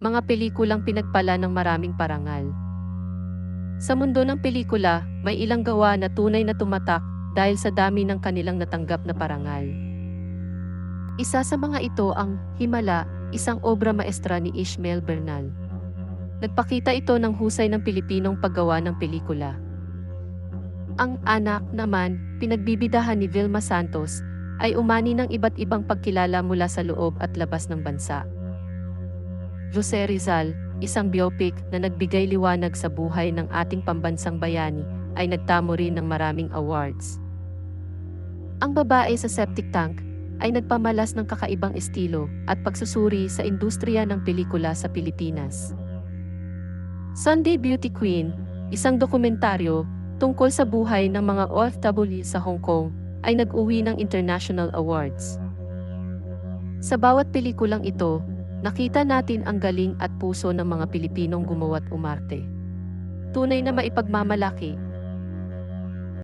mga pelikulang pinagpala ng maraming parangal. Sa mundo ng pelikula, may ilang gawa na tunay na tumatak dahil sa dami ng kanilang natanggap na parangal. Isa sa mga ito ang Himala, isang obra maestra ni Ishmael Bernal. Nagpakita ito ng husay ng Pilipinong paggawa ng pelikula. Ang anak naman, pinagbibidahan ni Vilma Santos, ay umani ng iba't ibang pagkilala mula sa loob at labas ng bansa. Jose Rizal, isang biopic na nagbigay liwanag sa buhay ng ating pambansang bayani, ay nagtamo rin ng maraming awards. Ang babae sa septic tank ay nagpamalas ng kakaibang estilo at pagsusuri sa industriya ng pelikula sa Pilipinas. Sunday Beauty Queen, isang dokumentaryo tungkol sa buhay ng mga OFW sa Hong Kong, ay nag-uwi ng international awards. Sa bawat pelikulang ito, nakita natin ang galing at puso ng mga Pilipinong gumawa't umarte. Tunay na maipagmamalaki